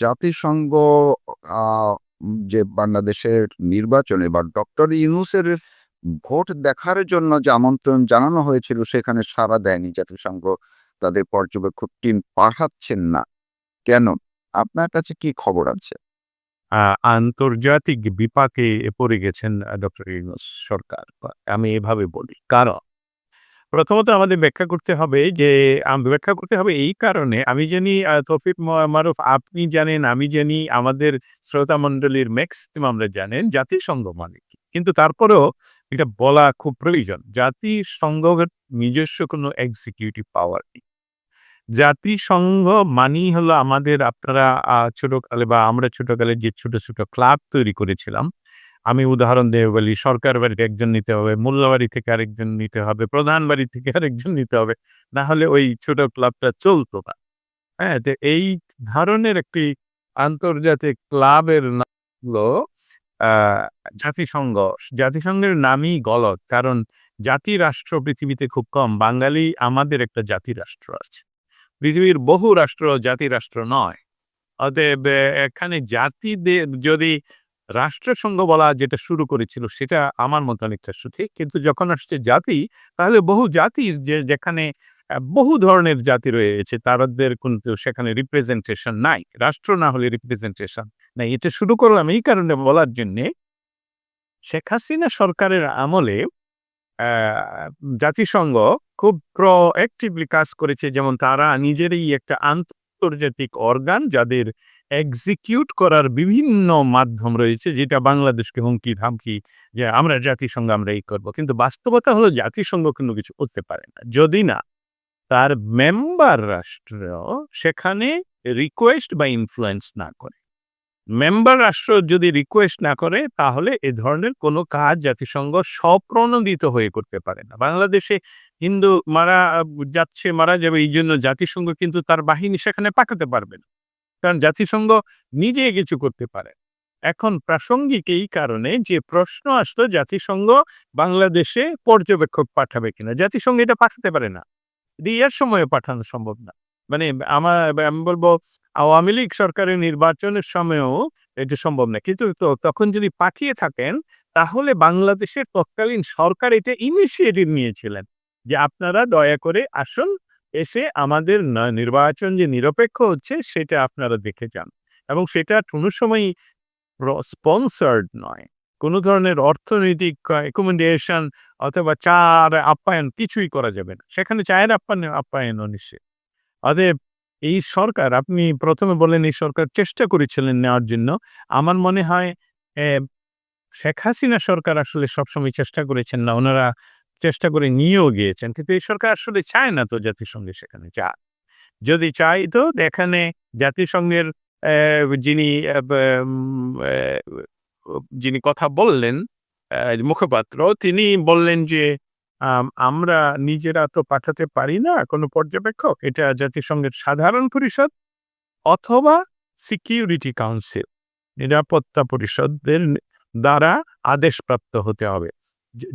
জাতিসংঘ যে বাংলাদেশের নির্বাচনে বা ডক্টর ইউনুসের ভোট দেখার জন্য যে আমন্ত্রণ জানানো হয়েছিল, সেখানে সাড়া দেয়নি জাতিসংঘ। তাদের পর্যবেক্ষক টিম পাঠাচ্ছেন না। কেন? আপনার কাছে কি খবর আছে? আন্তর্জাতিক বিপাকে পড়ে গেছেন ডক্টর ইউনুস সরকার। আমি এভাবে বলি। কারণ প্রথমত আমাদের ব্যাখ্যা করতে হবে যে ব্যাখ্যা করতে হবে এই কারণে আমি জানি তৌফিক মারুফ আপনি জানেন, আমি জানি, আমাদের শ্রোতামণ্ডলীর ম্যাক্সিমাম আমরা জানেন জাতিসংঘ মানে কি। কিন্তু তারপরেও এটা বলা খুব প্রয়োজন। জাতিসংঘের নিজস্ব কোনো এক্সিকিউটিভ পাওয়ার নেই। জাতিসংঘ মানেই হলো আমাদের আপনারা ছোটকালে বা আমরা ছোটকালে যে ছোট, ছোট ক্লাব তৈরি করেছিলাম। আমি উদাহরণ দিয়ে বলি সরকার বাড়িতে একজন নিতে হবে, মোল্লাবাড়ি থেকে আরেকজন নিতে হবে, প্রধান বাড়ি থেকে আরেকজন নিতে হবে। না হলে ওই ছোট ক্লাবটা চলতো না। হ্যাঁ? তো এই ধরনের একটি আন্তর্জাতিক ক্লাবের নাম হলো জাতিসংঘ। জাতিসংঘের নামই গলত। কারণ জাতি-রাষ্ট্র পৃথিবীতে খুব কম। বাঙালি আমাদের একটা জাতি-রাষ্ট্র আছে। পৃথিবীর বহু রাষ্ট্র জাতি-রাষ্ট্র নয়। অতএব এখানে জাতিদের যদি রাষ্ট্রসংঘ বলা যেটা শুরু করেছিল সেটা আমার মতে অনেকটা সঠিক। কিন্তু যখন আসছে জাতি, তাহলে বহু জাতির যে যেখানে বহু ধরনের জাতি রয়েছে তাদের কিন্তু সেখানে রিপ্রেজেন্টেশন নাই। রাষ্ট্র না হলে রিপ্রেজেন্টেশন নাই। এটা শুরু করলাম এই কারণে বলার জন্যে, শেখ হাসিনা সরকারের আমলে জাতিসংঘ খুব প্রঅ্যাক্টিভলি কাজ করেছে। যেমন তারা নিজেরই একটা আন্তর্জাতিক অর্গান যাদের এক্সিকিউট করার বিভিন্ন মাধ্যম রয়েছে যেটা বাংলাদেশকে হুমকি-ধামকি যে আমরা জাতিসংঘ আমরা এই করব। কিন্তু বাস্তবতা হলো জাতিসংঘ কোনো কিছু করতে পারে না। যদি না তার মেম্বার রাষ্ট্র সেখানে রিকোয়েস্ট বা ইনফ্লুয়েন্স না করে। মেম্বার রাষ্ট্র যদি রিকোয়েস্ট না করে তাহলে এ ধরনের কোনো কাজ জাতিসংঘ স্বপ্রণোদিত হয়ে করতে পারে না। বাংলাদেশে হিন্দু মারা যাচ্ছে, মারা যাবে এই জন্য জাতিসংঘ কিন্তু তার বাহিনী সেখানে পাঠাতে পারবে না। কারণ জাতিসংঘ নিজে কিছু করতে পারে। এখন প্রাসঙ্গিক এই কারণে যে প্রশ্ন আসলো জাতিসংঘ বাংলাদেশে পর্যবেক্ষক পাঠাবে কিনা? জাতিসংঘ এটা পাঠাতে পারে না। ইয়ার সময়ে পাঠানো সম্ভব না। মানে আমা আমি বলব আওয়ামী লীগ সরকারের নির্বাচনের সময়ও এটা সম্ভব না। কিন্তু তখন যদি পাঠিয়ে থাকেন তাহলে বাংলাদেশের তৎকালীন সরকার এটা ইনিশিয়েটিভ নিয়েছিলেন। যে আপনারা দয়া করে আসুন, এসে আমাদের নির্বাচন যে নিরপেক্ষ হচ্ছে সেটা আপনারা দেখে যান। এবং সেটা কোনো সময়ই স্পন্সার্ড নয়। কোনো ধরনের অর্থনৈতিক আ অ্যাকোমোডেশন অথবা চার আপ্যায়ন কিছুই করা যাবে না। সেখানে চায়ের আপ্যায়ন, আপ্যায়নও নিষেধ। অতএব এই সরকার, আপনি প্রথমে বলেন এই সরকার চেষ্টা করেছিলেন নেওয়ার জন্য। আমার মনে হয় শেখ হাসিনা সরকার আসলে সবসময় চেষ্টা করেছেন না। উনারা চেষ্টা করে নিয়েও গিয়েছেন। কিন্তু এই সরকার আসলে চায় না তো জাতিসংঘে সেখানে যাক। যদি চাই তো এখানে জাতিসংঘের যিনি যিনি কথা বললেন মুখপাত্র, তিনি বললেন যে আমরা নিজেরা তো পাঠাতে পারি না কোনো পর্যবেক্ষক। এটা জাতিসংঘের সাধারণ পরিষদ অথবা সিকিউরিটি কাউন্সিল, নিরাপত্তা পরিষদের দ্বারা আদেশপ্রাপ্ত হতে হবে।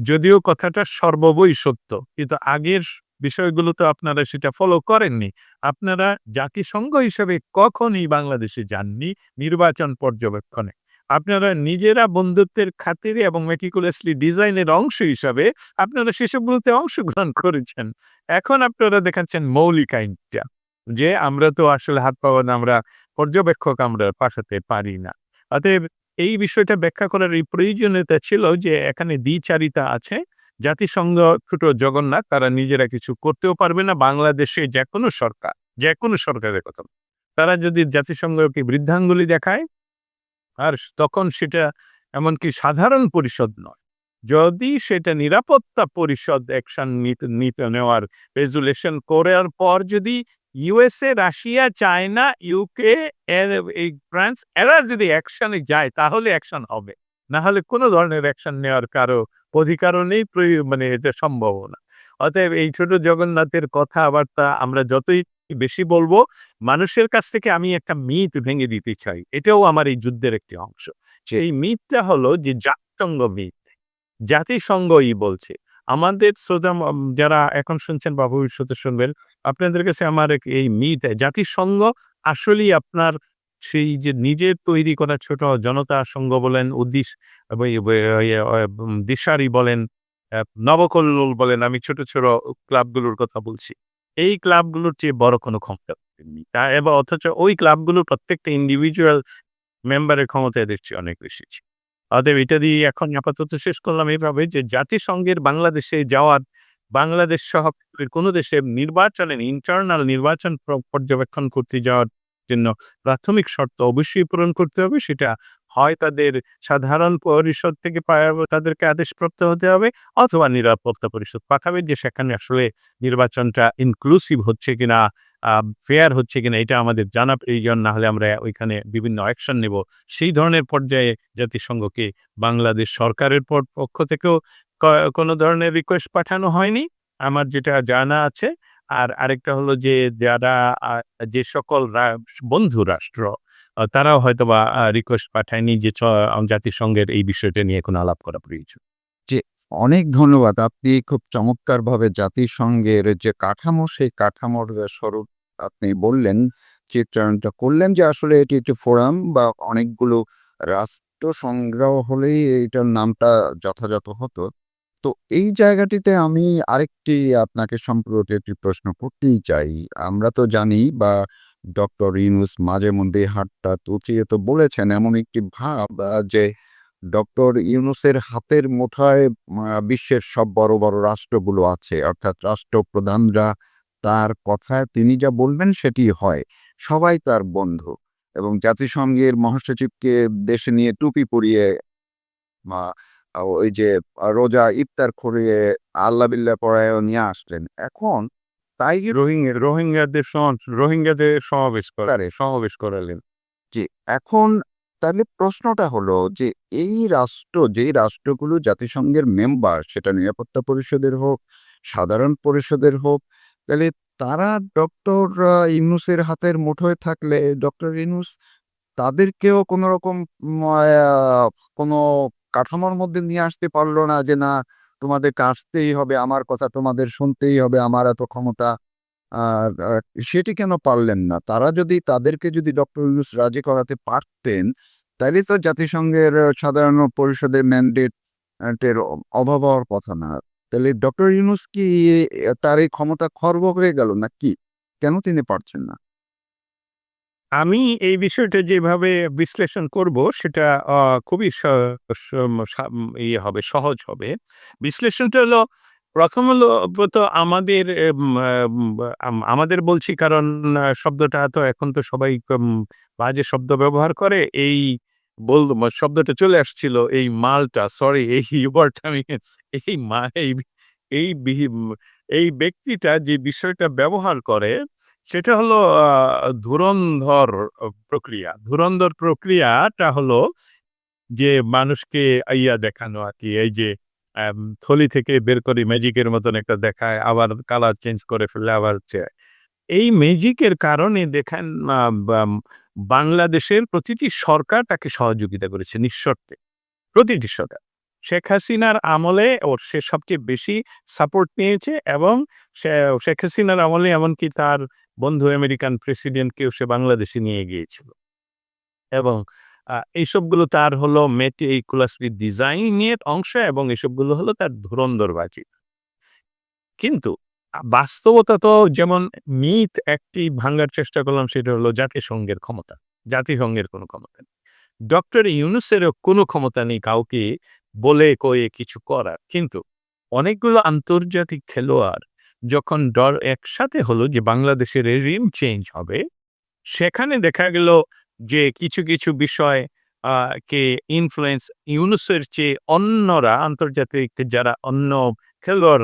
যদিও কথাটা সর্ববই সত্য। কিন্তু আগের বিষয়গুলো তো আপনারা সেটা ফলো করেননি। আপনারা জাতিসংঘ হিসেবে কখনই বাংলাদেশে যাননি নির্বাচন পর্যবেক্ষণে। আপনারা নিজেরা বন্ধুত্বের খাতিরে এবং meticulously ডিজাইনের অংশ হিসাবে আপনারা সেসবগুলোতে অংশগ্রহণ করেছেন। এখন আপনারা দেখাচ্ছেন মৌলিক আইনটা। যে আমরা তো আসলে হাত পা বাঁধা আমরা পর্যবেক্ষক, আমরা পাঠাতে পারি না। অতএব এই বিষয়টা ব্যাখ্যা করার এই প্রয়োজনীয়তা ছিল যে এখানে দ্বিচারিতা আছে। জাতিসংঘ ছোট জগন্নাথ তারা নিজেরা কিছু করতেও পারবে না। বাংলাদেশে যেকোনো সরকার, যেকোনো সরকারের কথা তারা যদি জাতিসংঘকে বৃদ্ধাঙ্গুলি দেখায় আর তখন সেটা এমনকি সাধারণ পরিষদ নয়। যদি সেটা নিরাপত্তা পরিষদ অ্যাকশন নিতে নেওয়ার রেজুলেশন করার পর যদি ইউএসএ, রাশিয়া, চায়না, ইউকে এর এই ফ্রান্স এরা যদি অ্যাকশনে যায় তাহলে অ্যাকশন হবে। না হলে কোনো ধরনের অ্যাকশন নেওয়ার কারও অধিকারও নেই মানে এটা সম্ভবও না। অতএব এই ছোট জগন্নাথের কথাবার্তা আমরা যতই বেশি বলব মানুষের কাছ থেকে আমি একটা মিথ ভেঙে দিতে চাই। এটাও আমার এই যুদ্ধের একটি অংশ। এই মিথটা হলো যে জাতিসংঘ মিথ। জাতিসংঘই বলছে। আমাদের শ্রোতা যারা এখন শুনছেন বা ভবিষ্যতে শুনবেন আপনাদের কাছে আমার এই মিথ জাতিসংঘ আসলেই আপনার সেই যে নিজের তৈরি করা ছোট জনতা সংঘ বলেন উদ্দিস দিশারি বলেন আহ, নবকল্লোল বলেন আমি ছোট ছোট ক্লাবগুলোর কথা বলছি এই ক্লাবগুলোর চেয়ে বড় কোনো ক্ষমতা। তা এবং অথচ ওই ক্লাবগুলোর প্রত্যেকটা ইন্ডিভিজুয়াল মেম্বারের ক্ষমতা এদের চেয়ে অনেক বেশি ছিল। অতএব এটা দিয়ে এখন আপাতত শেষ করলাম এইভাবে যে জাতিসংঘের বাংলাদেশে যাওয়ার বাংলাদেশ সহ কোনো দেশে নির্বাচনের ইন্টারনাল নির্বাচন পর্যবেক্ষণ করতে যাওয়ার জন্য প্রাথমিক শর্ত অবশ্যই পূরণ করতে হবে। সেটা হয় তাদের সাধারণ পরিষদ থেকে তাদেরকে আদেশপ্রাপ্ত হতে হবে অথবা নিরাপত্তা পরিষদ পাঠাবে যে সেখানে আসলে নির্বাচনটা ইনক্লুসিভ হচ্ছে কিনা ফেয়ার হচ্ছে কিনা এটা আমাদের জানা প্রয়োজন না হলে আমরা ওইখানে বিভিন্ন অ্যাকশন নেব। সেই ধরনের পর্যায়ে জাতিসংঘকে বাংলাদেশ সরকারের পক্ষ থেকেও কোনো ধরনের রিকোয়েস্ট পাঠানো হয়নি, আমার যেটা জানা আছে। আর আরেকটা হলো যে, যারা যে সকল বন্ধু রাষ্ট্র তারাও হয়তো বা রিকোয়েস্ট পাঠায়নি যে জাতিসংঘের এই বিষয়টা নিয়ে কোনো আলাপ করা প্রয়োজন। যে অনেক ধন্যবাদ। আপনি খুব চমৎকারভাবে জাতিসংঘের যে কাঠামো, সেই কাঠামোর স্বরূপ আপনি বললেন, চিত্রায়নটা করলেন যে আসলে এটি একটি ফোরাম বা অনেকগুলো রাষ্ট্র সংগ্রহ হলেই এটার নামটা যথাযথ হতো। তো এই জায়গাটিতে আমি আরেকটি আপনাকে সম্পর্কে একটি প্রশ্ন করতেই চাই। আমরা তো জানি বা ডক্টর ইউনুস মাঝে মধ্যে হাতটা তুচিয়ে তো বলেছেন, এমন একটি ভাব যে ডক্টর ইউনুসের হাতের মুঠায় বিশ্বের সব বড় বড় রাষ্ট্রগুলো আছে। অর্থাৎ রাষ্ট্রপ্রধানরা তার কথায় তিনি যা বলবেন সেটি হয় সবাই তার বন্ধু এবং জাতিসংঘের মহাসচিবকে দেশে নিয়ে টুপি পরিয়ে বা ওই যে রোজা ইফতার করিয়ে আল্লাহ বিল্লাহ পড়ায় নিয়ে আসলেন এখন তাই রোহিঙ্গা রোহিঙ্গাদের রোহিঙ্গাদের সমাবেশ করে। সমাবেশ করালেন যে এখন তাহলে প্রশ্নটা হলো যে এই রাষ্ট্র যেই রাষ্ট্রগুলো জাতিসংঘের মেম্বার সেটা নিরাপত্তা পরিষদের হোক সাধারণ পরিষদের হোক তাহলে তারা ডক্টর ইউনুসের হাতের মুঠোয় থাকলে, ডক্টর ইউনুস তাদেরকেও কোনো রকম কোনো কাঠামোর মধ্যে নিয়ে আসতে পারল না যে, না, তোমাদেরকে আসতেই হবে, আমার কথা তোমাদের শুনতেই হবে, আমার এত ক্ষমতা। আর সেটি কেন পারলেন না? তারা যদি তাদেরকে যদি ডক্টর ইউনুস রাজি করাতে পারতেন, তাহলে তো জাতিসংঘের সাধারণ পরিষদের ম্যান্ডেট এর অভাব হওয়ার কথা না। তাহলে ডক্টর ইউনুস কি তার এই ক্ষমতা খর্ব হয়ে গেল না কি কেন তিনি পারছেন না? আমি এই বিষয়টা যেভাবে বিশ্লেষণ করব, সেটা খুবই ইয়ে হবে, সহজ হবে। বিশ্লেষণটা হলো প্রথম হলো তো আমাদের আমাদের বলছি কারণ শব্দটা তো এখন তো সবাই বাজে শব্দ ব্যবহার করে। এই বল শব্দটা চলে আসছিল, এই মালটা সরি এই ওয়ার্ডটা আমি, এই মা, এই এই ব্যক্তিটা যে বিষয়টা ব্যবহার করে, সেটা হলো ধুরন্ধর প্রক্রিয়া। ধুরন্ধর প্রক্রিয়াটা হলো যে মানুষকে ইয়া দেখানো আর কি, এই যে থলি থেকে বের করে ম্যাজিকের মতন একটা দেখায়, আবার কালার চেঞ্জ করে ফেলে, আবার এই ম্যাজিকের কারণে দেখেন বাংলাদেশের প্রতিটি সরকার তাকে সহযোগিতা করেছে নিঃশর্তে। প্রতিটি সরকার। শেখ হাসিনার আমলে ওর সে সবচেয়ে বেশি সাপোর্ট নিয়েছে এবং শেখ হাসিনার আমলে এমনকি তার বন্ধু আমেরিকান প্রেসিডেন্টকেও সে বাংলাদেশে নিয়ে গিয়েছিল। এবং এইসবগুলো তার হলো মেটিকুলাসলি ডিজাইনের অংশ এবং এসবগুলো হলো তার ধুরন্ধরবাজি। কিন্তু বাস্তবতা তো যেমন মিথ একটি ভাঙ্গার চেষ্টা করলাম, সেটা হলো জাতিসংঘের ক্ষমতা। জাতিসংঘের কোনো ক্ষমতা নেই। ডক্টর ইউনুসেরও কোনো ক্ষমতা নেই কাউকে বলে, কয়ে কিছু করার। কিন্তু অনেকগুলো আন্তর্জাতিক খেলোয়াড় যখন ডর একসাথে হলো যে বাংলাদেশের রেজিম চেঞ্জ হবে, সেখানে দেখা গেল যে কিছু কিছু বিষয় কে ইনফ্লুয়েন্স ইউনুসের চেয়ে অন্যরা, আন্তর্জাতিক যারা অন্য খেলোয়াড়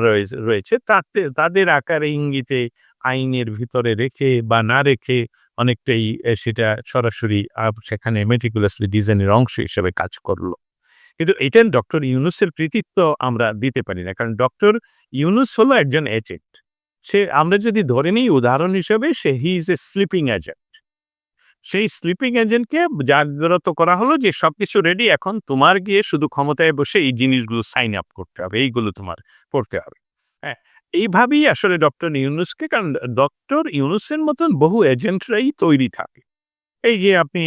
রয়েছে তাতে, তাদের আকারে ইঙ্গিতে আইনের ভিতরে রেখে বা না রেখে অনেকটাই সেটা সরাসরি সেখানে মেটিকুলাসলি ডিজাইনের অংশ হিসেবে কাজ করল। কিন্তু এটা ডক্টর ইউনুসের কৃতিত্ব আমরা দিতে পারি না। কারণ ডক্টর ইউনুস হলো একজন এজেন্ট সে, আমরা যদি ধরে নিই, উদাহরণ হিসেবে সে he is a sleeping agent সেই স্লিপিং এজেন্টকে জাগ্রত করা হলো যে সবকিছু রেডি এখন তোমার গিয়ে শুধু ক্ষমতায় বসে এই জিনিসগুলো সাইন আপ করতে হবে, এইগুলো তোমার করতে হবে হ্যাঁ এইভাবেই আসলে ডক্টর ইউনুসকে, কারণ ডক্টর ইউনুসের মতন বহু এজেন্টরাই তৈরি থাকে এই যে আপনি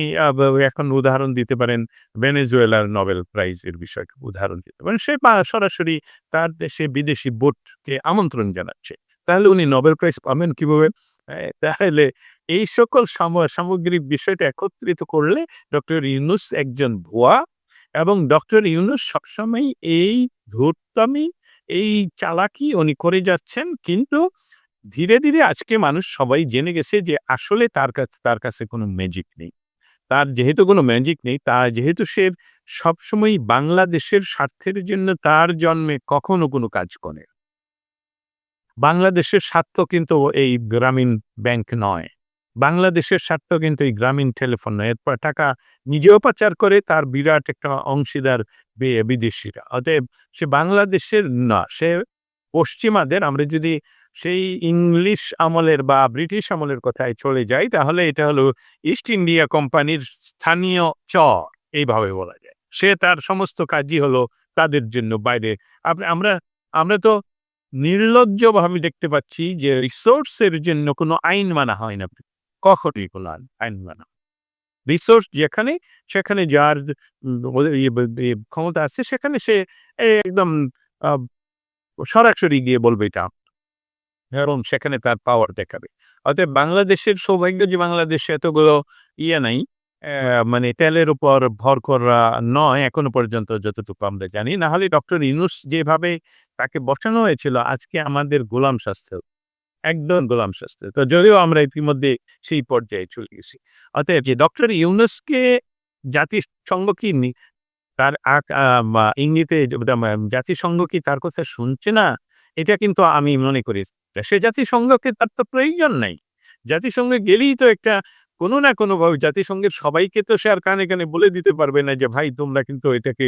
এখন উদাহরণ দিতে পারেন, ভেনেজুয়েলার নোবেল প্রাইজের বিষয়টা উদাহরণ দিতে পারেন। সে সরাসরি তার দেশে বিদেশি বোটকে আমন্ত্রণ জানাচ্ছে। তাহলে উনি নোবেল প্রাইজ পাবেন কীভাবে? অ্যা তাহলে এই সকল সাম সামগ্রিক বিষয়টা একত্রিত করলে ডক্টর ইউনুস একজন ভুয়া এবং ডক্টর ইউনুস সবসময় এই ধূর্তামি, এই চালাকি উনি করে যাচ্ছেন। কিন্তু ধীরে, ধীরে আজকে মানুষ সবাই জেনে গেছে যে আসলে তার কাছে তার কাছে কোনো ম্যাজিক নেই। তার যেহেতু কোনো ম্যাজিক নেই, তা যেহেতু সে সবসময়ই বাংলাদেশের স্বার্থের জন্য তার জন্মে কখনো কোনো কাজ করে। বাংলাদেশের স্বার্থ কিন্তু এই গ্রামীণ ব্যাংক নয়। বাংলাদেশের স্বার্থ কিন্তু এই গ্রামীণ টেলিফোন নয়। এরপর টাকা নিজেও পাচার করে তার বিরাট একটা অংশীদার বিদেশিরা। অতএব সে বাংলাদেশের না, সে পশ্চিমাদের আমরা যদি সেই ইংলিশ আমলের বা ব্রিটিশ আমলের কথায় চলে যাই তাহলে এটা হলো ইস্ট ইন্ডিয়া কোম্পানির স্থানীয় চর এইভাবে বলা যায়। সে তার সমস্ত কাজই হলো তাদের জন্য বাইরে। আপ আমরা আমরা তো নির্লজ্জভাবে দেখতে পাচ্ছি যে রিসোর্সের জন্য কোনো আইন মানা হয় না। কখনোই মানা রিসোর্স যেখানে সেখানে যার ইয়ে ইয়ে ক্ষমতা আছে সেখানে সে একদম সরাসরি গিয়ে বলবে এটা এবং সেখানে তার পাওয়ার দেখাবে। অতএব বাংলাদেশের সৌভাগ্য যে বাংলাদেশে এতগুলো ইয়ে নাই, মানে তেলের উপর ভর করা নয় এখনও পর্যন্ত যতটুকু আমরা জানি। না হলে ডক্টর ইনুস যেভাবে তাকে বসানো হয়েছিল আজকে আমাদের গোলাম শাস্তি একদম গোলাম শাস্তি। তো যদিও আমরা ইতিমধ্যে সেই পর্যায়ে চলে গেছি। অতএব যে ডক্টর ইউনুসকে জাতিসংঘ কি তার ইঙ্গিতে জাতিসংঘ কি তার কথা শুনছে না? এটা কিন্তু আমি মনে করি। সে জাতিসংঘকে তার তো প্রয়োজন নাই। জাতিসংঘে গেলেই তো একটা কোনো না কোনোভাবে জাতিসংঘের সবাইকে তো সে আর কানে, কানে বলে দিতে পারবে না যে ভাই তোমরা কিন্তু এটাকে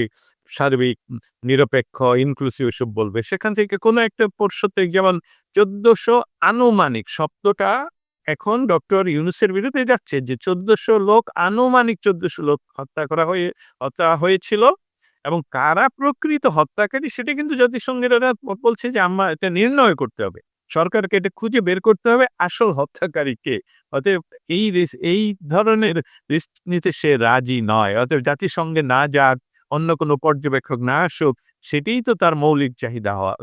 সার্বিক, নিরপেক্ষ, ইনক্লুসিভ এসব বলবে। সেখান থেকে কোনো একটা পরিষদ যেমন ১৪০০ আনুমানিক শব্দটা এখন ডক্টর ইউনুসের বিরুদ্ধে যাচ্ছে যে ১৪০০ লোক আনুমানিক চোদ্দশো লোক হত্যা করা হয়ে হত্যা হয়েছিল এবং কারা প্রকৃত হত্যাকারী সেটা কিন্তু জাতিসংঘের বলছে যে আমরা এটা নির্ণয় করতে হবে। সরকারকে এটা খুঁজে বের করতে হবে আসল হত্যাকারী কে? অতএব এই এই ধরনের রিস্ক নিতে সে রাজি নয়। অতএব জাতিসংঘে না যাক, অন্য কোনো পর্যবেক্ষক না আসুক, সেটিই তো তার মৌলিক চাহিদা হওয়া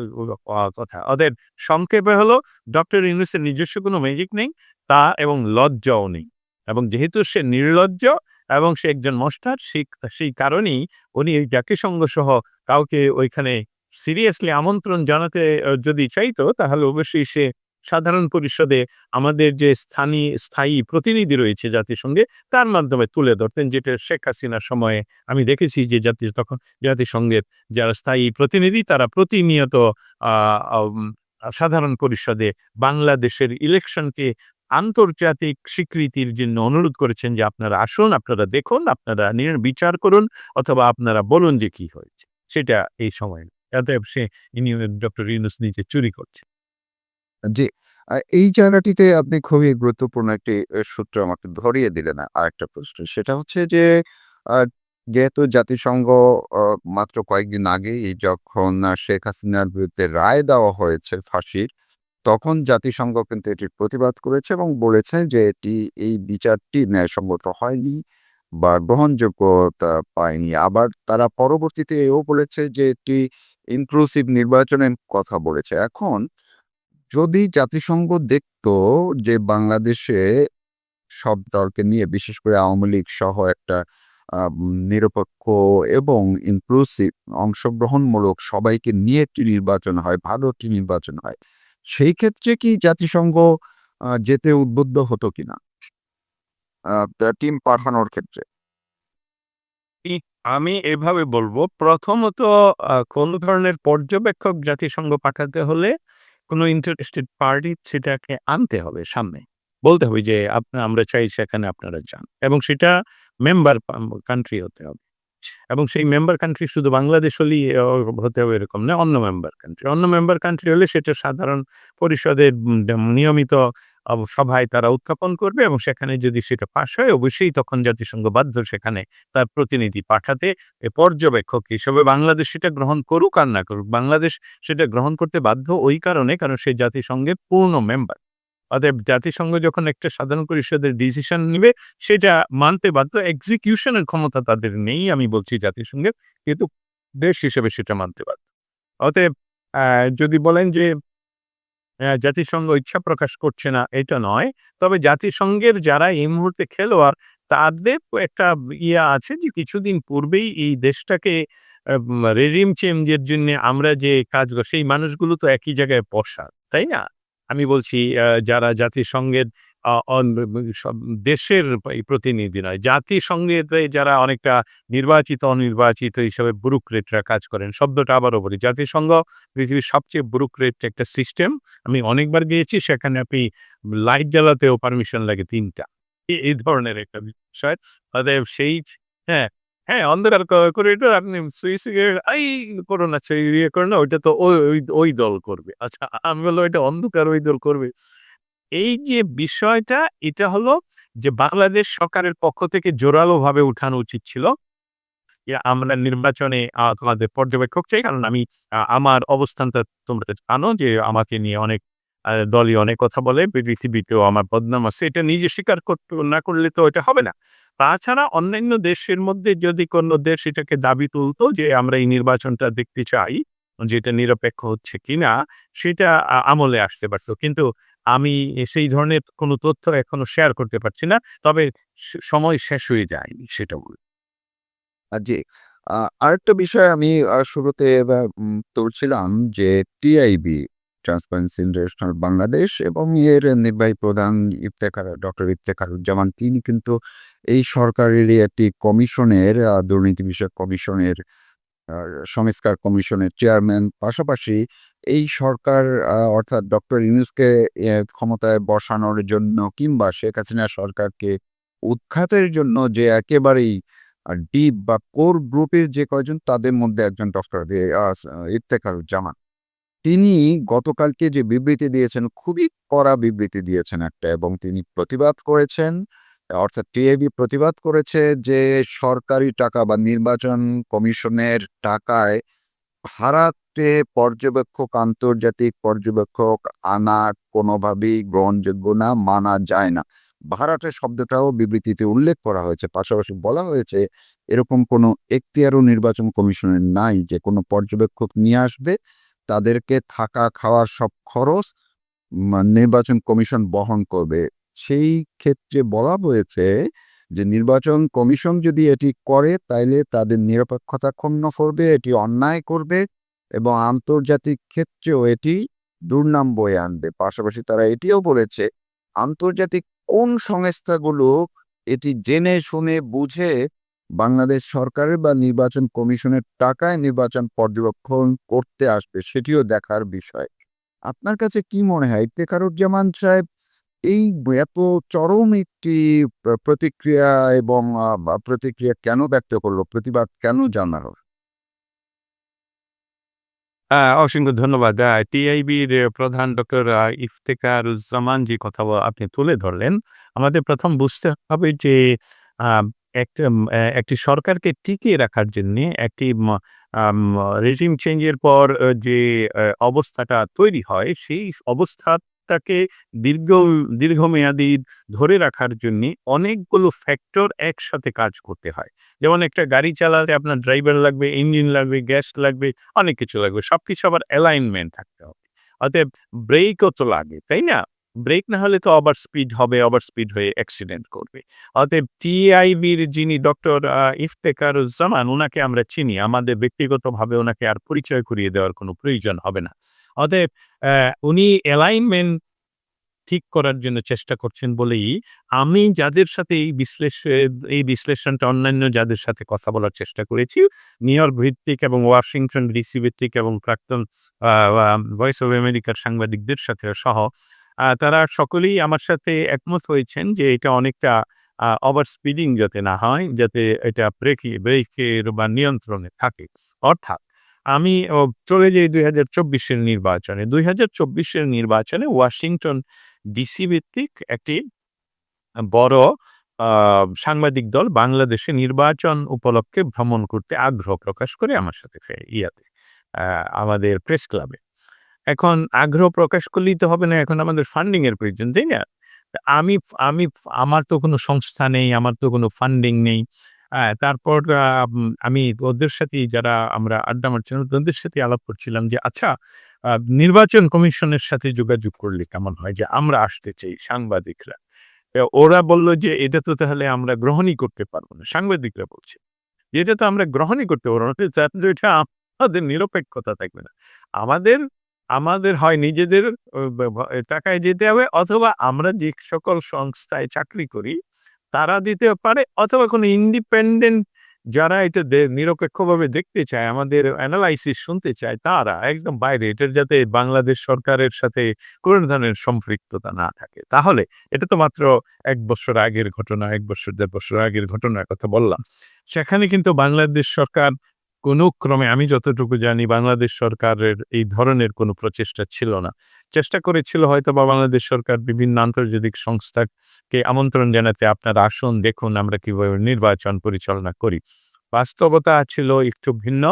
কথা। অতএব সংক্ষেপে হলো ডক্টর ইউনুসের নিজস্ব কোনো ম্যাজিক নেই, তা এবং লজ্জাও নেই। এবং যেহেতু সে নির্লজ্জ এবং সে একজন মস্টার সেই কারণেই উনি এই জাতিসংঘ সহ কাউকে ওইখানে সিরিয়াসলি আমন্ত্রণ জানাতে যদি চাইতো তাহলে অবশ্যই সে সাধারণ পরিষদে আমাদের যে স্থানী স্থায়ী প্রতিনিধি রয়েছে জাতিসংঘে তার মাধ্যমে তুলে ধরতেন যেটা শেখ হাসিনার সময়ে আমি দেখেছি যে জাতি তখন জাতিসংঘের যারা স্থায়ী প্রতিনিধি তারা প্রতিনিয়ত সাধারণ পরিষদে বাংলাদেশের ইলেকশনকে আন্তর্জাতিক স্বীকৃতির জন্য অনুরোধ করেছেন যে আপনারা আসুন, আপনারা দেখুন, আপনারা বিচার করুন অথবা আপনারা বলুন যে কি হয়েছে। সেটা এই সময়ে। অতএব সে ইনি ডক্টর ইউনুস নিজে চুরি করছে। জি। এই জায়গাটিতে আপনি খুবই গুরুত্বপূর্ণ একটি সূত্র আমাকে ধরিয়ে দিলেন আরেকটা প্রশ্ন। সেটা হচ্ছে যে যেহেতু জাতিসংঘ মাত্র কয়েকদিন আগেই যখন শেখ হাসিনার বিরুদ্ধে রায় দেওয়া হয়েছে ফাঁসির, তখন জাতিসংঘ কিন্তু এটির প্রতিবাদ করেছে এবং বলেছে যে এটি এই বিচারটি ন্যায়সঙ্গত হয়নি বা গ্রহণযোগ্যতা পায়নি। আবার তারা পরবর্তীতে এও বলেছে যে এটি ইনক্লুসিভ নির্বাচনের কথা বলেছে। এখন যদি জাতিসংঘ দেখত যে বাংলাদেশে সব দলকে নিয়ে বিশেষ করে আওয়ামী লীগ সহ একটা নিরপেক্ষ এবং ইনক্লুসিভ অংশগ্রহণমূলক সবাইকে নিয়ে একটি নির্বাচন হয়, ভালো একটি নির্বাচন হয়। সেই ক্ষেত্রে কি জাতিসংঘ যেতে উদ্বুদ্ধ হতো কিনা? টিম পাঠানোর ক্ষেত্রে? আমি এভাবে বলব, প্রথমত কোন ধরনের পর্যবেক্ষক জাতিসংঘ পাঠাতে হলে কোন ইন্টারেস্টেড পার্টি সেটাকে আনতে হবে সামনে। বলতে হবে যে আপনার আমরা চাই সেখানে আপনারা যান। এবং সেটা মেম্বার কান্ট্রি হতে হবে। এবং সেই মেম্বার কান্ট্রি শুধু বাংলাদেশ হলেই হতে হবে এরকম না, অন্য মেম্বার কান্ট্রি। অন্য মেম্বার কান্ট্রি হলে সেটা সাধারণ পরিষদের নিয়মিত সভায় তারা উত্থাপন করবে এবং সেখানে যদি সেটা পাশ হয় অবশ্যই তখন জাতিসংঘ বাধ্য সেখানে তার প্রতিনিধি পাঠাতে পর্যবেক্ষক হিসেবে বাংলাদেশ সেটা গ্রহণ করুক আর না করুক। বাংলাদেশ সেটা গ্রহণ করতে বাধ্য ওই কারণে কারণ সে জাতিসংঘের পূর্ণ মেম্বার। অতএব জাতিসংঘ যখন একটা সাধারণ পরিষদের ডিসিশন নেবে, সেটা মানতে বাধ্য এক্সিকিউশনের ক্ষমতা তাদের নেই, আমি বলছি জাতিসংঘের, কিন্তু দেশ হিসেবে সেটা মানতে বাধ্য। অতএব যদি বলেন যে জাতিসংঘ ইচ্ছা প্রকাশ করছে না, এটা নয়, তবে জাতিসংঘের যারা এই মুহূর্তে খেলোয়াড়, তাদের একটা ইয়ে আছে যে, কিছুদিন পূর্বেই এই দেশটাকে রেজিম চেঞ্জের জন্য আমরা যে কাজ করি, সেই মানুষগুলো তো একই জায়গায় বসা, তাই না? আমি বলছি যারা জাতিসংঘের দেশের প্রতিনিধি নয় জাতিসংঘের যারা অনেকটা নির্বাচিত, অনির্বাচিত হিসাবে ব্যুরোক্রেটরা কাজ করেন, শব্দটা আবারও বলি, জাতিসংঘ পৃথিবীর সবচেয়ে ব্যুরোক্রেট একটা সিস্টেম, আমি অনেকবার গিয়েছি, সেখানে আপনি লাইট জ্বালাতেও পারমিশন লাগে তিনটা এই ধরনের একটা বিষয়, অতএব সেই হ্যাঁ হ্যাঁ অন্ধকার করিডোর আপনি সুই এই করো না, সেই ইয়ে করো না, ওইটা তো ওই, ওই- দল করবে। আচ্ছা আমি বললাম এটা অন্ধকার, ওই দল করবে। এই যে বিষয়টা, এটা হলো যে বাংলাদেশ সরকারের পক্ষ থেকে জোরালো ভাবে উঠানো উচিত ছিল আমরা নির্বাচনে তোমাদের পর্যবেক্ষক চাই। কারণ আমি আমার অবস্থানটা তোমরা জানো যে আমাকে নিয়ে অনেক দলই অনেক কথা বলে পৃথিবীতেও আমার বদনাম আছে, এটা নিজে স্বীকার করতে না করলে তো এটা হবে না। তাছাড়া অন্যান্য দেশের মধ্যে যদি কোনো দেশ এটাকে দাবি তুলতো যে আমরা এই নির্বাচনটা দেখতে চাই, যেটা নিরপেক্ষ হচ্ছে কিনা, সেটা আমলে আসতে পারতো। কিন্তু আমি সেই ধরনের কোনো তথ্য এখনও শেয়ার করতে পারছি না, তবে সময় শেষ হয়ে যায়নি সেটা বল জি। আরেকটা বিষয় আমি শুরুতে তুলছিলাম যে টিআইবি ট্রান্সপারেন্সি ইন্টারন্যাশনাল বাংলাদেশ এবং এর নির্বাহী প্রধান ইফতেখার, ডক্টর ইফতেখারুজ্জামান। তিনি কিন্তু এই সরকারেরই একটি কমিশনের দুর্নীতি বিষয়ক কমিশনের সংস্কার কমিশনের চেয়ারম্যান। পাশাপাশি এই সরকার অর্থাৎ ডক্টর ইউনুসকে ক্ষমতায় বসানোর জন্য কিংবা শেখ হাসিনা সরকারকে উৎখাতের জন্য যে একেবারেই ডিপ বা কোর গ্রুপের যে কয়জন, তাদের মধ্যে একজন ডক্টর ইফতেখারুজ্জামান। তিনি গতকালকে যে বিবৃতি দিয়েছেন, খুবই কড়া বিবৃতি দিয়েছেন একটা এবং তিনি প্রতিবাদ করেছেন, অর্থাৎ টিএবি প্রতিবাদ করেছে যে সরকারি টাকা বা নির্বাচন কমিশনের টাকায় ভারতে পর্যবেক্ষক, আন্তর্জাতিক পর্যবেক্ষক আনা কোনোভাবেই গ্রহণযোগ্য না, মানা যায় না। ভাড়াটের শব্দটাও বিবৃতিতে উল্লেখ করা হয়েছে। পাশাপাশি বলা হয়েছে, এরকম কোনো এখতিয়ারও নির্বাচন কমিশনের নাই যে কোনো পর্যবেক্ষক নিয়ে আসবে। তাদেরকে থাকা, খাওয়ার সব খরচ নির্বাচন কমিশন বহন করবে। সেই ক্ষেত্রে বলা হয়েছে যে, নির্বাচন কমিশন যদি এটি করে, তাইলে তাদের নিরপেক্ষতা ক্ষুণ্ণ করবে, এটি অন্যায় করবে এবং আন্তর্জাতিক ক্ষেত্রেও এটি দুর্নাম বয়ে আনবে। পাশাপাশি তারা এটিও বলেছে, আন্তর্জাতিক কোন সংস্থাগুলো এটি জেনে, শুনে, বুঝে বাংলাদেশ সরকারের বা নির্বাচন কমিশনের টাকায় নির্বাচন পর্যবেক্ষণ করতে আসবে সেটিও দেখার বিষয়। আপনার কাছে কি মনে হয় ইফতেখারুজ্জামান সাহেব এই এত চরম একটি প্রতিক্রিয়া এবং প্রতিক্রিয়া কেন ব্যক্ত করল, প্রতিবাদ কেন জানালো? অসংখ্য ধন্যবাদ। টিআইবির প্রধান ডক্টর ইফতেকারুজ্জামান যে কথা আপনি তুলে ধরলেন, আমাদের প্রথম বুঝতে হবে যে একটা একটি সরকারকে টিকিয়ে রাখার জন্য একটি রেজিম চেঞ্জের পর যে অবস্থাটা তৈরি হয়, সেই অবস্থাটাকে দীর্ঘ, দীর্ঘমেয়াদী ধরে রাখার জন্য অনেকগুলো ফ্যাক্টর একসাথে কাজ করতে হয়। যেমন একটা গাড়ি চালাতে আপনার ড্রাইভার লাগবে ইঞ্জিন লাগবে গ্যাস লাগবে, অনেক কিছু লাগবে, সবকিছু আবার অ্যালাইনমেন্ট থাকতে হবে। অতএব ব্রেকও তো লাগে, তাই না? ব্রেক না হলে তো ওভার স্পিড হবে ওভার স্পিড হয়ে অ্যাক্সিডেন্ট করবে। অতএব টিআইবির যিনি ডক্টর ইফতেকারুজ্জামান ওনাকে আমরা চিনি। আমাদের ব্যক্তিগতভাবে ওনাকে আর পরিচয় করিয়ে দেওয়ার কোনো প্রয়োজন হবে না। অতএব উনি অ্যালাইনমেন্ট ঠিক করার জন্য চেষ্টা করছেন বলেই আমি যাদের সাথে এই বিশ্লেষণ এই বিশ্লেষণটা অন্যান্য যাদের সাথে কথা বলার চেষ্টা করেছি নিউ ভিত্তিক এবং ওয়াশিংটন ডিসি ভিত্তিক এবং প্রাক্তন ভয়েস অফ আমেরিকার সাংবাদিকদের সাথে সহ তারা সকলেই আমার সাথে একমত হয়েছেন যে এটা অনেকটা ওভার স্পিডিং যাতে না হয়, যাতে এটা ব্রেকে ব্রেকের বা নিয়ন্ত্রণে থাকে। অর্থাৎ, আমি চলে যাই দুই হাজার চব্বিশের নির্বাচনে। দুই হাজার চব্বিশের নির্বাচনে ওয়াশিংটন ডিসি ভিত্তিক একটি বড় সাংবাদিক দল বাংলাদেশে নির্বাচন উপলক্ষে ভ্রমণ করতে আগ্রহ প্রকাশ করে আমার সাথে ইয়াতে আমাদের প্রেস ক্লাবে এখন আগ্রহ প্রকাশ করলেই তো হবে না, এখন আমাদের ফান্ডিং এর প্রয়োজন, তাই না? আমি আমি, আমার তো কোনো সংস্থা নেই, আমার তো কোনো ফান্ডিং নেই। হ্যাঁ তারপর আমি ওদের সাথে যারা আমরা আড্ডা মারছিলাম, ওদের সাথে আলাপ করছিলাম যে আচ্ছা নির্বাচন কমিশনের সাথে যোগাযোগ করলে কেমন হয়? যে, আমরা আসতে চাই সাংবাদিকরা। ওরা বলল যে, এটা তো তাহলে আমরা গ্রহণই করতে পারব না। সাংবাদিকরা বলছে, এটা তো আমরা গ্রহণই করতে পারব না। এটা আমাদের নিরপেক্ষতা থাকবে না। আমাদের আমাদের হয় নিজেদের টাকায় যেতে হবে অথবা আমরা যে সকল সংস্থায় চাকরি করি, তারা দিতে পারে অথবা কোনো ইন্ডিপেন্ডেন্ট যারা এটা নিরপেক্ষভাবে দেখতে চায়, আমাদের অ্যানালাইসিস শুনতে চায়, তারা একদম বাইরে। এটার যাতে বাংলাদেশ সরকারের সাথে কোনো ধরনের সম্পৃক্ততা না থাকে। তাহলে এটা তো মাত্র এক বছর আগের ঘটনা, এক বছর, দেড় বছর আগের ঘটনার কথা বললাম। সেখানে কিন্তু বাংলাদেশ সরকার কোনো ক্রমে আমি যতটুকু জানি বাংলাদেশ সরকারের এই ধরনের কোনো প্রচেষ্টা ছিল না। চেষ্টা করেছিল হয়তো বা বাংলাদেশ সরকার বিভিন্ন আন্তর্জাতিক সংস্থাকে আমন্ত্রণ জানাতে, আপনার আসুন, দেখুন আমরা কীভাবে নির্বাচন পরিচালনা করি। বাস্তবতা ছিল একটু ভিন্ন,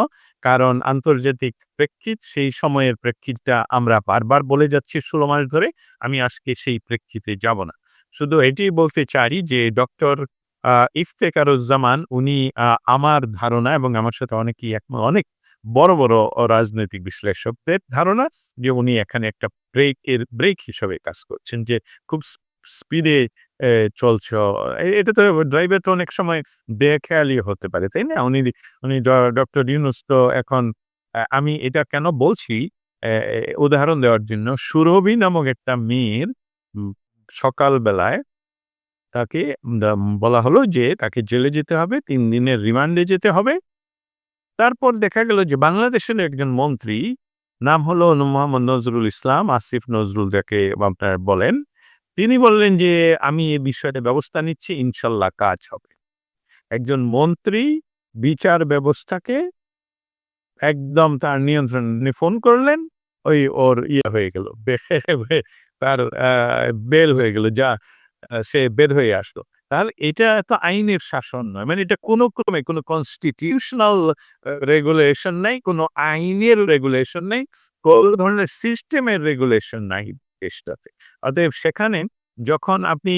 কারণ আন্তর্জাতিক প্রেক্ষিত সেই সময়ের প্রেক্ষিতটা আমরা বারবার বলে যাচ্ছি ষোলো মাস ধরে, আমি আজকে সেই প্রেক্ষিতে যাব না। শুধু এটি বলতে চাই যে, ডক্টর ইফতেকারুজ্জামান উনি আমার ধারণা এবং আমার সাথে অনেকেই একমত, অনেক বড় বড় রাজনৈতিক বিশ্লেষকদের ধারণা যে উনি এখানে একটা ব্রেক এর ব্রেক হিসাবে কাজ করছেন, যে খুব স্পিডে চলছ। এটা তো ড্রাইভার তো অনেক সময় বেখেয়ালি হতে পারে, তাই না? উনি উনি ডক্টর ইউনুস তো এখন আমি এটা কেন বলছি? উদাহরণ দেওয়ার জন্য সুরভি নামক একটা মেয়ের সকালবেলায় তাকে বলা হলো যে তাকে জেলে যেতে হবে, তিন দিনের রিমান্ডে যেতে হবে। তারপর দেখা গেল যে বাংলাদেশের একজন মন্ত্রী, নাম হলো মোহাম্মদ নজরুল ইসলাম, আসিফ নজরুল যাকে আপনার বলেন, তিনি বললেন যে, আমি এ বিষয়ে ব্যবস্থা নিচ্ছি, ইনশাল্লাহ কাজ হবে। একজন মন্ত্রী বিচার ব্যবস্থাকে একদম তার নিয়ন্ত্রণে ফোন করলেন, ওই ওর ইয়ে হয়ে গেল, তার বেল হয়ে গেল, যা সে বের হয়ে আসলো। তাহলে এটা তো আইনের শাসন নয়। মানে এটা কোনো ক্রমে কোনো কনস্টিটিউশনাল রেগুলেশন নাই, কোনো আইনের রেগুলেশন নেই, কোনো ধরনের সিস্টেমের রেগুলেশন নাই দেশটাতে। অতএব সেখানে যখন আপনি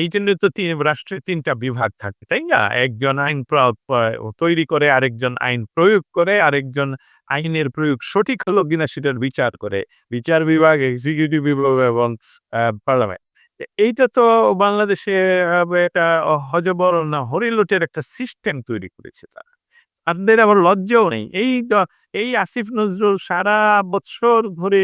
এই জন্য তো তিন, রাষ্ট্রের তিনটা বিভাগ থাকে, তাই না? একজন আইন তৈরি করে, আরেকজন আইন প্রয়োগ করে, আরেকজন আইনের প্রয়োগ সঠিক হলো কিনা সেটার বিচার করে। বিচার বিভাগ এক্সিকিউটিভ বিভাগ এবং পার্লামেন্ট এইটা তো বাংলাদেশে এটা হজবর না হরিলোটের একটা সিস্টেম তৈরি করেছে তারা। তাদের আবার লজ্জাও নেই। এই এই আসিফ নজরুল সারা বছর ধরে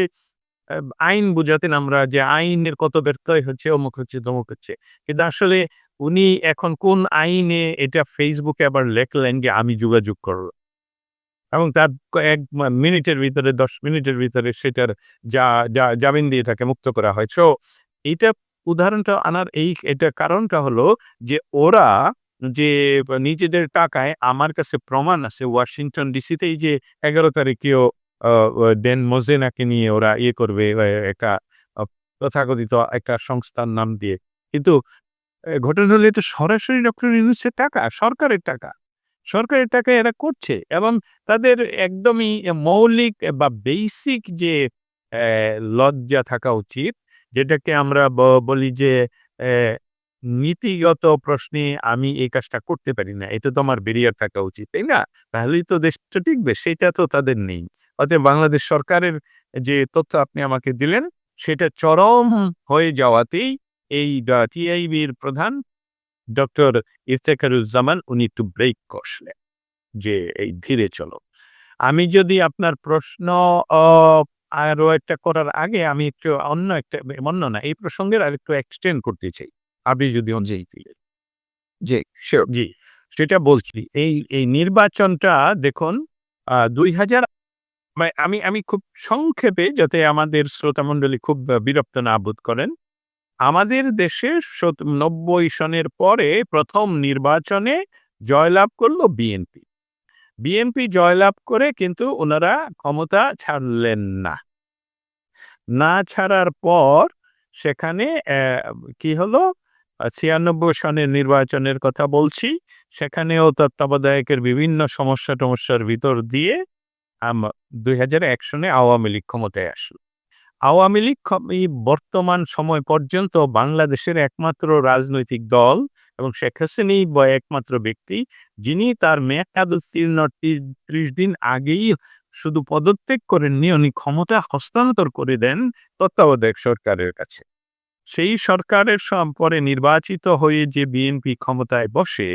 আইন বুঝাতেন আমরা যে আইনের কত ব্যর্থই হচ্ছে, অমুক হচ্ছে, তমুক হচ্ছে। কিন্তু আসলে উনি এখন কোন আইনে এটা ফেসবুকে আবার লেখলেন যে আমি যোগাযোগ করব? এবং তার এক মিনিটের ভিতরে, দশ মিনিটের ভিতরে সেটার যা যা, জামিন দিয়ে তাকে মুক্ত করা হয়। সো এইটা উদাহরণটা আনার এই এটা কারণটা হলো যে ওরা যে নিজেদের টাকায় আমার কাছে প্রমাণ আছে ওয়াশিংটন ডিসিতে এই যে এগারো তারিখেও ডেন মোজেনাকে নিয়ে ওরা ইয়ে করবে একটা তথাকথিত একটা সংস্থার নাম দিয়ে। কিন্তু ঘটনা হলো এটা সরাসরি ডক্টর ইউনুসের টাকা, সরকারের টাকা। সরকারের টাকা এরা করছে এবং তাদের একদমই মৌলিক বা বেসিক যে লজ্জা থাকা উচিত যেটাকে আমরা বলি যে নীতিগত প্রশ্নে আমি এই কাজটা করতে পারি না। এটা তো আমার বেরিয়ার থাকা উচিত, তাই না? তাহলেই তো দেশটা টিকবে, সেটা তো তাদের নেই। অতএব বাংলাদেশ সরকারের যে তথ্য আপনি আমাকে দিলেন, সেটা চরম হয়ে যাওয়াতেই এই টিআইবির প্রধান ডক্টর ইফতেখারুজ্জামান, উনি একটু ব্রেক কষলেন যে, এই ধীরে চলো। আমি যদি আপনার প্রশ্ন আহ, আরও একটা করার আগে আমি একটু অন্য একটা অন্য না এই প্রসঙ্গের আর একটু এক্সটেন্ড করতে চাই। আপনি যদি অনুযায়ী দিলেন। জি জি। সেটা বলছি এই এই নির্বাচনটা দেখুন দুই হাজার মানে আমি আমি খুব সংক্ষেপে যাতে আমাদের শ্রোতামণ্ডলী খুব বিরক্ত না বোধ করেন আমাদের দেশে নব্বই সনের পরে প্রথম নির্বাচনে জয়লাভ করল বিএনপি। বিএনপি জয়লাভ করে কিন্তু ওনারা ক্ষমতা ছাড়লেন না। না ছাড়ার পর সেখানে কি হলো? ছিয়ানব্বই সনের নির্বাচনের কথা বলছি, সেখানেও তত্ত্বাবধায়কের বিভিন্ন সমস্যা টমস্যার ভিতর দিয়ে দুই হাজার এক সনে আওয়ামী লীগ ক্ষমতায় আসলো। আওয়ামী লীগ বর্তমান সময় পর্যন্ত বাংলাদেশের একমাত্র রাজনৈতিক দল এবং শেখ হাসিনাই বা একমাত্র ব্যক্তি যিনি তার মেয়াদ উত্তীর্ণ ত্রিশ দিন আগেই শুধু পদত্যাগ করেননি, উনি ক্ষমতা হস্তান্তর করে দেন তত্ত্বাবধায়ক সরকারের কাছে। সেই সরকারের পরে নির্বাচিত হয়ে যে বিএনপি ক্ষমতায় বসে,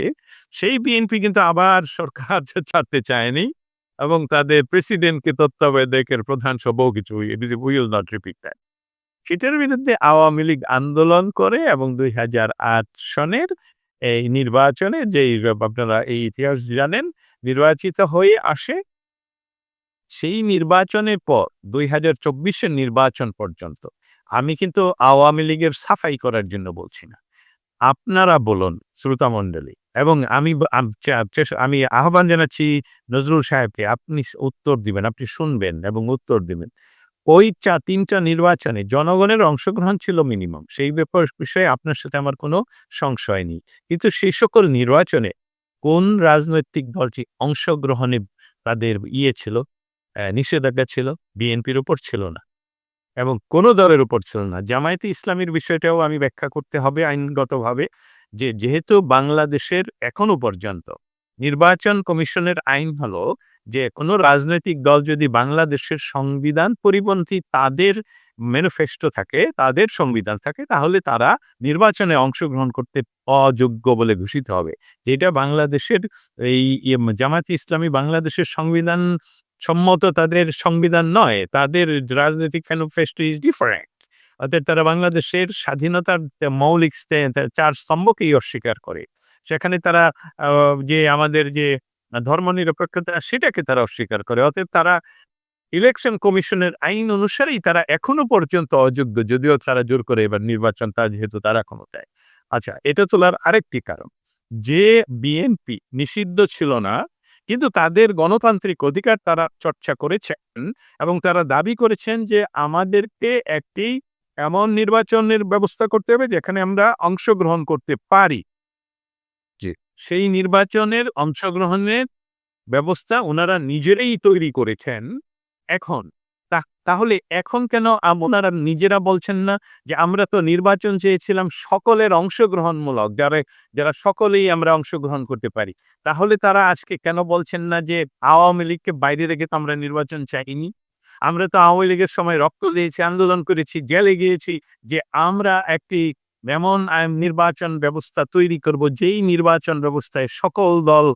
সেই বিএনপি কিন্তু আবার সরকার ছাড়তে চায়নি এবং তাদের প্রেসিডেন্টকে তত্ত্বাবধায়কের প্রধান সব কিছু উইল নট রিপিট দ্যাট সেটার বিরুদ্ধে আওয়ামী লীগ আন্দোলন করে এবং দুই হাজার আট সনের এই নির্বাচনে যে আপনারা এই ইতিহাস জানেন, নির্বাচিত হয়ে আসে সেই নির্বাচনের পর, দুই হাজার চব্বিশের নির্বাচন পর্যন্ত। আমি কিন্তু আওয়ামী লীগের সাফাই করার জন্য বলছি না। আপনারা বলুন শ্রোতামণ্ডলী এবং আমি আমি আহ্বান জানাচ্ছি নজরুল সাহেবকে, আপনি উত্তর দিবেন, আপনি শুনবেন এবং উত্তর দিবেন। ওই চা, তিনটা নির্বাচনে জনগণের অংশগ্রহণ ছিল মিনিমাম সেই ব্যাপার বিষয়ে আপনার সাথে আমার কোনো সংশয় নেই। কিন্তু সেই সকল নির্বাচনে কোন রাজনৈতিক দলটি অংশগ্রহণে তাদের ইয়ে ছিল নিষেধাজ্ঞা ছিল, বিএনপির উপর ছিল না এবং কোনো দলের উপর ছিল না। জামায়াতে ইসলামীর বিষয়টাও আমি ব্যাখ্যা করতে হবে আইনগতভাবে যে যেহেতু বাংলাদেশের এখনও পর্যন্ত নির্বাচন কমিশনের আইন হলো যে, কোনো রাজনৈতিক দল যদি বাংলাদেশের সংবিধান পরিপন্থী তাদের ম্যানিফেস্টো থাকে, তাদের সংবিধান থাকে, তাহলে তারা নির্বাচনে অংশগ্রহণ করতে অযোগ্য বলে ঘোষিত হবে। যেটা বাংলাদেশের এই জামাতি ইসলামী বাংলাদেশের সংবিধান সম্মত তাদের সংবিধান নয়, তাদের রাজনৈতিক ম্যানিফেস্টো ইজ ডিফারেন্ট। অর্থাৎ তারা বাংলাদেশের স্বাধীনতার মৌলিক চার স্তম্ভকেই অস্বীকার করে। সেখানে তারা যে আমাদের যে ধর্মনিরপেক্ষতা সেটাকে তারা অস্বীকার করে। অতএব তারা ইলেকশন কমিশনের আইন অনুসারেই তারা এখনও পর্যন্ত অযোগ্য, যদিও তারা জোর করে এবার নির্বাচন তা যেহেতু তারা ক্ষমতায় আচ্ছা এটা তোলার আরেকটি কারণ। যে বিএনপি নিষিদ্ধ ছিল না, কিন্তু তাদের গণতান্ত্রিক অধিকার তারা চর্চা করেছেন এবং তারা দাবি করেছেন যে আমাদেরকে একটি এমন নির্বাচনের ব্যবস্থা করতে হবে যেখানে আমরা অংশগ্রহণ করতে পারি। সেই নির্বাচনের অংশগ্রহণের ব্যবস্থা ওনারা নিজেরাই তৈরি করেছেন এখন। তাহলে এখন কেন ওনারা নিজেরা বলছেন না যে আমরা তো নির্বাচন চেয়েছিলাম সকলের অংশগ্রহণমূলক, যারা যারা সকলেই আমরা অংশগ্রহণ করতে পারি। তাহলে তারা আজকে কেন বলছেন না যে আওয়ামী লীগকে বাইরে রেখে তো আমরা নির্বাচন চাইনি? আমরা তো আওয়ামী লীগের সময় রক্ত দিয়েছি, আন্দোলন করেছি, জেলে গিয়েছি যে আমরা একটি এমন নির্বাচন ব্যবস্থা তৈরি করব, যেই নির্বাচন ব্যবস্থায় সকল দল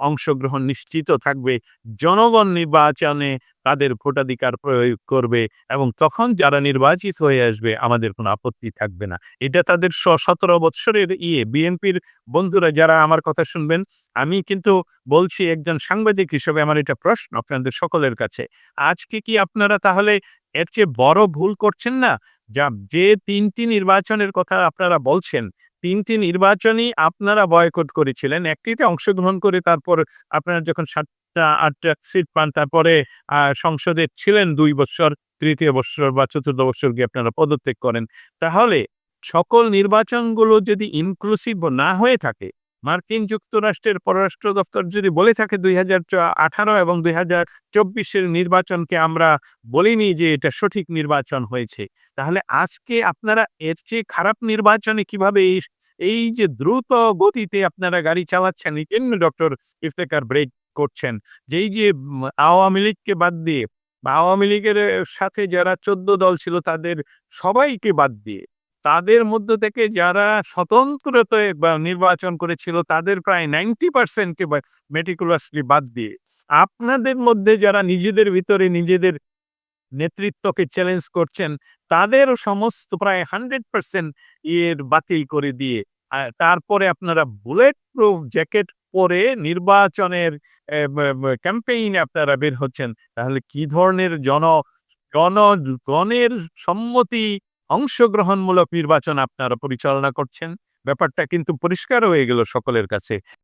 অংশগ্রহণ নিশ্চিত থাকবে, জনগণ নির্বাচনে তাদের ভোটাধিকার প্রয়োগ করবে এবং তখন যারা নির্বাচিত হয়ে আসবে আমাদের কোনো আপত্তি থাকবে না। এটা তাদের সতেরো বৎসরের ইয়ে। বিএনপির বন্ধুরা যারা আমার কথা শুনবেন, আমি কিন্তু বলছি একজন সাংবাদিক হিসেবে আমার এটা প্রশ্ন আপনাদের সকলের কাছে। আজকে কি আপনারা তাহলে এর চেয়ে বড় ভুল করছেন না? যা যে তিনটি নির্বাচনের কথা আপনারা বলছেন, তিনটি নির্বাচনই আপনারা বয়কট করেছিলেন। একটিতে অংশগ্রহণ করে তারপর আপনারা যখন সাতটা, আটটা সিট পান, তারপরে সংসদে ছিলেন দুই বছর, তৃতীয় বছর বা চতুর্থ বছর গিয়ে আপনারা পদত্যাগ করেন। তাহলে সকল নির্বাচনগুলো যদি ইনক্লুসিভ না হয়ে থাকে মার্কিন যুক্তরাষ্ট্রের পররাষ্ট্র দপ্তর যদি বলে থাকে দুই আঠারো এবং দুই হাজার চব্বিশের নির্বাচনকে আমরা বলিনি যে এটা সঠিক নির্বাচন হয়েছে, তাহলে আজকে আপনারা এর চেয়ে খারাপ নির্বাচনে কীভাবে এই এই যে দ্রুত গতিতে আপনারা গাড়ি চালাচ্ছেন, এই জন্য ডক্টর ইফতেকার ব্রেক করছেন, যেই যে আওয়ামী লীগকে বাদ দিয়ে বা আওয়ামী লীগের সাথে যারা চোদ্দ দল ছিল তাদের সবাইকে বাদ দিয়ে তাদের মধ্য থেকে যারা স্বতন্ত্রতে নির্বাচন করেছিল, তাদের প্রায় নাইনটি পার্সেন্টকে মেটিকুলাসলি বাদ দিয়ে আপনাদের মধ্যে যারা নিজেদের ভিতরে নিজেদের নেতৃত্বকে চ্যালেঞ্জ করছেন তাদের সমস্ত প্রায় হান্ড্রেড পার্সেন্ট ইয়ের বাতিল করে দিয়ে তারপরে আপনারা বুলেট প্রুফ জ্যাকেট পরে নির্বাচনের ক্যাম্পেইনে আপনারা বের হচ্ছেন। তাহলে কি ধরনের জন জন জনগণের সম্মতি অংশগ্রহণমূলক নির্বাচন আপনারা পরিচালনা করছেন। ব্যাপারটা কিন্তু পরিষ্কার হয়ে গেল সকলের কাছে।